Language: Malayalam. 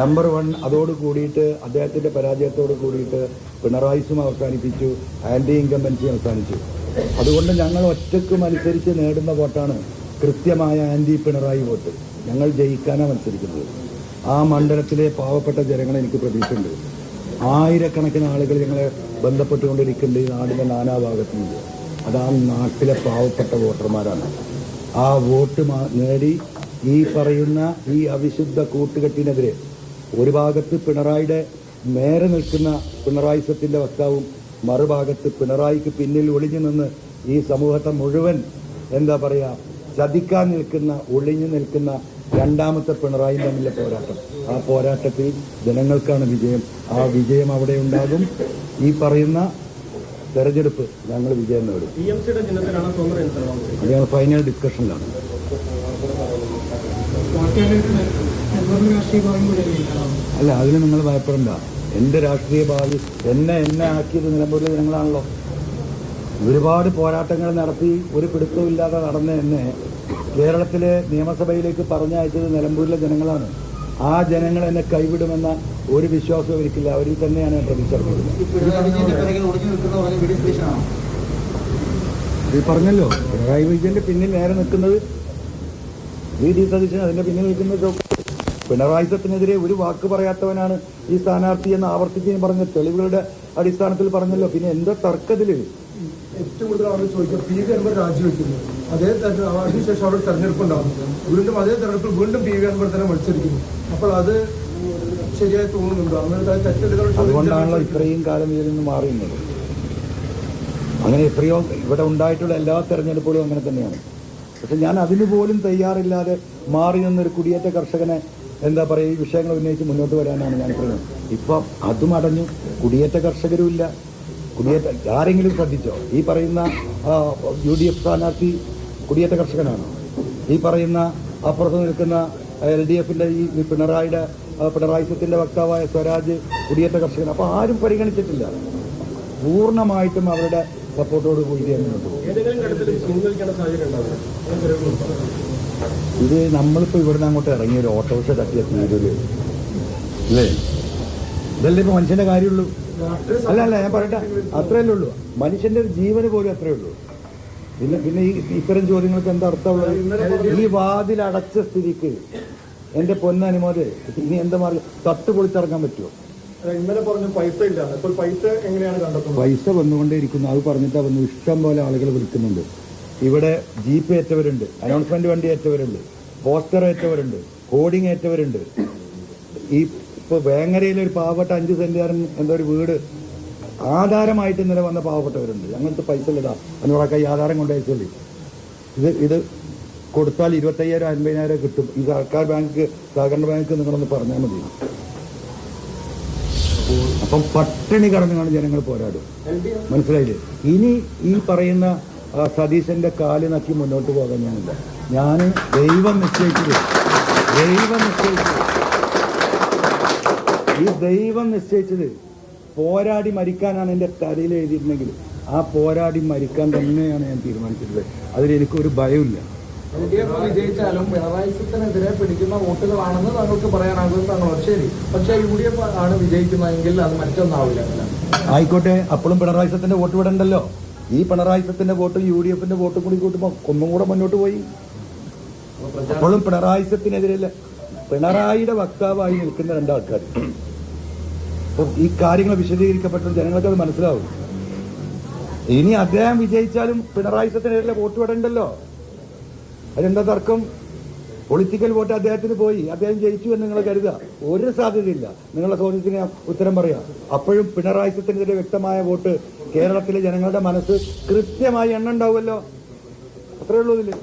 നമ്പർ വൺ അതോട് കൂടിയിട്ട് അദ്ദേഹത്തിന്റെ പരാജയത്തോട് കൂടിയിട്ട് പിണറായിസും അവസാനിപ്പിച്ചു ആന്റി ഇൻകമ്പൻസി അവസാനിച്ചു. അതുകൊണ്ട് ഞങ്ങൾ ഒറ്റയ്ക്ക് മത്സരിച്ച് നേടുന്ന വോട്ടാണ് കൃത്യമായ ആന്റി പിണറായി വോട്ട്. ഞങ്ങൾ ജയിക്കാനാണ് മത്സരിക്കുന്നത്. ആ മണ്ഡലത്തിലെ പാവപ്പെട്ട ജനങ്ങളെ എനിക്ക് പ്രതീക്ഷയുണ്ട്. ആയിരക്കണക്കിന് ആളുകൾ ഞങ്ങളെ ബന്ധപ്പെട്ടുകൊണ്ടിരിക്കുന്നുണ്ട് ഈ നാടിന്റെ നാനാഭാഗത്തു നിന്ന് അത് ആ നാട്ടിലെ പാവപ്പെട്ട വോട്ടർമാരാണ്. ആ വോട്ട് നേടി ഈ പറയുന്ന ഈ അവിശുദ്ധ കൂട്ടുകെട്ടിനെതിരെ ഒരു ഭാഗത്ത് പിണറായിയുടെ നേരെ നിൽക്കുന്ന പിണറായി പിണറായിസത്തിന്റെ വക്താവും മറുഭാഗത്ത് പിണറായിക്ക് പിന്നിൽ ഒളിഞ്ഞു നിന്ന് ഈ സമൂഹത്തെ മുഴുവൻ എന്താ പറയാ ചതിക്കാൻ നിൽക്കുന്ന ഒളിഞ്ഞു നിൽക്കുന്ന രണ്ടാമത്തെ പിണറായി തമ്മിലെ പോരാട്ടം. ആ പോരാട്ടത്തിൽ ജനങ്ങൾക്കാണ് വിജയം. ആ വിജയം അവിടെ ഉണ്ടാകും. ഈ പറയുന്ന തെരഞ്ഞെടുപ്പ് ഞങ്ങൾ വിജയം നേടും. അത് ഞങ്ങൾ ഫൈനൽ ഡിസ്കഷനിലാണ് അല്ല അതിന് നിങ്ങൾ ഭയപ്പെടണ്ട. എന്റെ രാഷ്ട്രീയ ഭാവി എന്നെ എന്നെ ആക്കിയത് നിലമ്പൂരിലെ ജനങ്ങളാണല്ലോ. ഒരുപാട് പോരാട്ടങ്ങൾ നടത്തി ഒരു പിടുത്തവും ഇല്ലാതെ നടന്ന എന്നെ കേരളത്തിലെ നിയമസഭയിലേക്ക് പറഞ്ഞയച്ചത് നിലമ്പൂരിലെ ജനങ്ങളാണ്. ആ ജനങ്ങൾ എന്നെ കൈവിടുമെന്ന ഒരു വിശ്വാസവും എനിക്കില്ല. അവരിൽ തന്നെയാണ് ഞാൻ പ്രതീക്ഷിക്കുന്നത് ഇത് പറഞ്ഞല്ലോ പിണറായി വിജയന്റെ പിന്നിൽ നേരെ നിൽക്കുന്നത് വി. ഡി. സതീശൻ അതിന്റെ പിന്നിൽ നിൽക്കുന്ന ചോക്ക് പിണറായിസത്തിനെതിരെ ഒരു വാക്ക് പറയാത്തവനാണ് ഈ സ്ഥാനാർത്ഥി എന്ന് ആവർത്തിച്ച് പറഞ്ഞ തെളിവുകളുടെ അടിസ്ഥാനത്തിൽ പറഞ്ഞല്ലോ. പിന്നെ എന്താ തർക്കത്തിൽ ഏറ്റവും കൂടുതൽ അവർ ചോദിക്കുക പി വി അൻവർ രാജിവെക്കുന്നു. അതേ അതിനുശേഷം അവിടെ തെരഞ്ഞെടുപ്പ് ഉണ്ടാകുന്നു വീണ്ടും അതേ തെരഞ്ഞെടുപ്പിൽ വീണ്ടും പി വി അൻവർ തന്നെ മത്സരിക്കുന്നു. അപ്പോൾ അത് ശരിയായി തോന്നുന്നുണ്ടോ? അങ്ങനെ തെറ്റെടുക്കാൻ അതുകൊണ്ടാണല്ലോ ഇത്രയും കാലം ഇതിൽ നിന്ന് മാറിയുന്നത് അങ്ങനെ എത്രയോ ഇവിടെ ഉണ്ടായിട്ടുള്ള എല്ലാ തെരഞ്ഞെടുപ്പുകളും അങ്ങനെ തന്നെയാണ്. പക്ഷെ ഞാൻ അതിനു പോലും തയ്യാറില്ലാതെ മാറി നിന്നൊരു കുടിയേറ്റ കർഷകനെ എന്താ പറയുക ഈ വിഷയങ്ങൾ ഉന്നയിച്ച് മുന്നോട്ട് വരാനാണ് ഞാൻ പറയുന്നത്. ഇപ്പം അതും അടഞ്ഞു കുടിയേറ്റ കർഷകരും ഇല്ല കുടിയേറ്റ ആരെങ്കിലും ശ്രദ്ധിച്ചോ? ഈ പറയുന്ന യു ഡി എഫ് സ്ഥാനാർത്ഥി കുടിയേറ്റ കർഷകനാണ്? ഈ പറയുന്ന അപ്പുറത്ത് നിൽക്കുന്ന എൽ ഡി എഫിന്റെ ഈ പിണറായിയുടെ പിണറായി പിണറായിസത്തിന്റെ വക്താവായ സ്വരാജ് കുടിയേറ്റ കർഷകൻ. അപ്പൊ ആരും പരിഗണിച്ചിട്ടില്ല. പൂർണമായിട്ടും അവരുടെ സപ്പോർട്ടോട് കൂടി പോകും. ഇത് നമ്മളിപ്പോ ഇവിടുന്ന് അങ്ങോട്ട് ഇറങ്ങി ഒരു ഓട്ടോറിക്ഷ തട്ടിയ തീരൽ അല്ലേ ഇതല്ലേ ഇപ്പൊ മനുഷ്യന്റെ കാര്യമുള്ളൂ? അല്ല അല്ല ഞാൻ പറയട്ടെ. അത്രയല്ലേ ഉള്ളൂ. മനുഷ്യന്റെ ഒരു ജീവന് പോലും അത്രയേ ഉള്ളൂ. പിന്നെ പിന്നെ ഈ ഇത്തരം ചോദ്യങ്ങൾക്ക് എന്താ അർത്ഥമുള്ളത്? ഈ വാതിൽ അടച്ച സ്ഥിതിക്ക് എന്റെ പൊന്നനുമോദ് ഇനി എന്താ മാറി? തട്ട് പൊളിച്ചിറങ്ങാൻ പറ്റുമോ? ഇന്നലെ പറഞ്ഞു പൈസ ഇല്ല. ഇപ്പോൾ പൈസ എങ്ങനെയാണ് കണ്ടെത്തുന്നത്? പൈസ വന്നുകൊണ്ടേയിരിക്കുന്നു. അത് പറഞ്ഞിട്ട് വന്നു. ഇഷ്ടം പോലെ ആളുകൾ വിളിക്കുന്നുണ്ട്. ഇവിടെ ജീപ്പ് ഏറ്റവരുണ്ട് അനൗൺസ്മെന്റ് വണ്ടി ഏറ്റവരുണ്ട് പോസ്റ്റർ ഏറ്റവരുണ്ട് ഹോർഡിംഗ് ഏറ്റവരുണ്ട് ഈ ഇപ്പൊ വേങ്ങരയിലെ ഒരു പാവപ്പെട്ട അഞ്ച് സെന്റുകാരൻ എന്താ ഒരു വീട് ആധാരമായിട്ട് ഇന്നലെ വന്ന പാവപ്പെട്ടവരുണ്ട്. അങ്ങനത്തെ പൈസ ഇല്ലതാ അതിനോടൊക്കെ ഈ ആധാരം കൊണ്ടുപോയി ഇത് ഇത് കൊടുത്താൽ ഇരുപത്തയ്യായിരം അൻപതിനായിരം കിട്ടും. ഈ സർക്കാർ ബാങ്ക് സഹകരണ ബാങ്ക് നിങ്ങളൊന്ന് പറഞ്ഞാൽ മതി. അപ്പം പട്ടിണി കടന്നാണ് ജനങ്ങൾ പോരാടും. മനസ്സിലായില്ലേ? ഇനി ഈ പറയുന്ന ആ, സതീശന്റെ കാൽ നക്കി മുന്നോട്ട് പോകാൻ ഞാനില്ല. ഞാൻ ദൈവം നിശ്ചയിച്ചത് ദൈവം നിശ്ചയിച്ചത് ഈ ദൈവം നിശ്ചയിച്ചത് പോരാടി മരിക്കാനാണ് എന്റെ തലയിൽ എഴുതിയിരുന്നെങ്കിൽ ആ പോരാടി മരിക്കാൻ തന്നെയാണ് ഞാൻ തീരുമാനിച്ചിട്ടുള്ളത്. അതിൽ എനിക്കൊരു ഭയമില്ല എൽ ഡി എഫ് വിജയിച്ചാലും പിണറായിസത്തിനെതിരെ പിടിക്കുന്ന വോട്ടുകളാണെന്ന് താങ്കൾക്ക് പറയാനാകും താങ്കൾ ശരി പക്ഷേ യു ഡി എഫ് ആണ് വിജയിക്കുന്നതെങ്കിൽ അത് മറ്റൊന്നാവില്ല. ആയിക്കോട്ടെ അപ്പോഴും പിണറായി പിണറായിസത്തിന്റെ വോട്ട് വിടണ്ടല്ലോ ഈ പിണറായി സത്തിന്റെ വോട്ടും യു ഡി എഫിന്റെ വോട്ടും കൂടി കൂട്ടുമ്പോൾ ഒന്നും കൂടെ മുന്നോട്ട് പോയി. അപ്പോഴും പിണറായി സത്തിനെതിരല്ല പിണറായിയുടെ വക്താവായി നിൽക്കുന്ന രണ്ടാൾക്കാർ അപ്പൊ ഈ കാര്യങ്ങൾ വിശദീകരിക്കപ്പെട്ടത് ജനങ്ങൾക്ക് അത് മനസ്സിലാവും. ഇനി അദ്ദേഹം വിജയിച്ചാലും പിണറായി പിണറായിസത്തിനെതിരെ വോട്ട് വിടണ്ടല്ലോ അതെന്താ തർക്കം? പൊളിറ്റിക്കൽ വോട്ട് അദ്ദേഹത്തിന് പോയി. അദ്ദേഹം ജയിച്ചു എന്ന് നിങ്ങൾ കരുതുക. ഒരു സാധ്യതയില്ല. നിങ്ങളുടെ ചോദ്യത്തിന് ഉത്തരം പറയാം. അപ്പോഴും പിണറായിത്തിനെതിരെ വ്യക്തമായ വോട്ട് കേരളത്തിലെ ജനങ്ങളുടെ മനസ്സ് കൃത്യമായി എണ്ണ ഉണ്ടാവുമല്ലോ അത്രേ ഉള്ളൂ ഇതിൽ.